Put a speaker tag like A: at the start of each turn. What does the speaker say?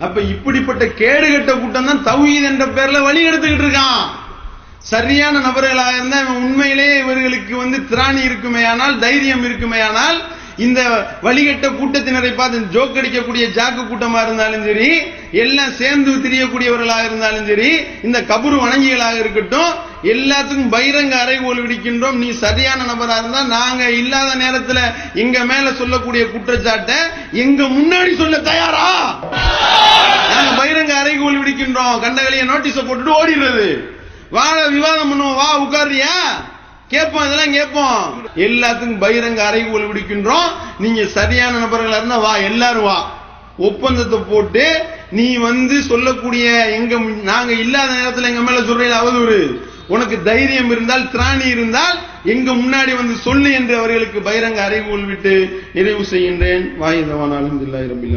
A: அப்ப இப்படிப்பட்ட கேடுகட்ட கூட்டம் தான் தௌஹீத் என்ற பேர்ல வழி எடுத்துக்கிட்டு இருக்கான். சரியான நபர்களாக இருந்தா இவன் உண்மையிலே இவர்களுக்கு வந்து திராணி இருக்குமேயானால் தைரியம் இருக்குமேயானால் இந்த வழிகட்ட கூட்டத்தினரை பார்த்து ஜோக் அடிக்கக்கூடிய ஜாக்கு கூட்டமா இருந்தாலும் சரி எல்லாம் சேர்ந்து திரியக்கூடியவர்களாக இருந்தாலும் சரி இந்த கபுரு வணங்கிகளாக இருக்கட்டும் எல்லாத்துக்கும் பகிரங்க அறைகோல் விடுக்கின்றோம் நீ சரியான நபராக இருந்தா நாங்க இல்லாத நேரத்துல எங்க மேல சொல்லக்கூடிய குற்றச்சாட்டை எங்க முன்னாடி சொல்ல தயாரா? அறைகோல் விடுக்கின்றோம் கண்டகளைய போட்டுட்டு ஓடிடுறது. வாழ விவாதம் பண்ணுவோம். வா உட்கார்றியா? கேட்போம் இதெல்லாம் கேட்போம். எல்லாத்துக்கும் பகிரங்க அறை விடுக்கின்றோம். நீங்க சரியான நபர்களா இருந்தா வா எல்லாரும் வா. ஒப்பந்தத்தை போட்டு நீ வந்து சொல்லக்கூடிய எங்க நாங்க இல்லாத நேரத்துல எங்க மேல சொல்றீங்க அவதூறு. உனக்கு தைரியம் இருந்தால் திராணி இருந்தால் எங்க முன்னாடி வந்து சொல்லு என்று அவர்களுக்கு பகிரங்க அறைகோல் விட்டு நிறைவு செய்கின்றேன். வாயுதவானாலும் அலமதுல்லாஹி ரபில்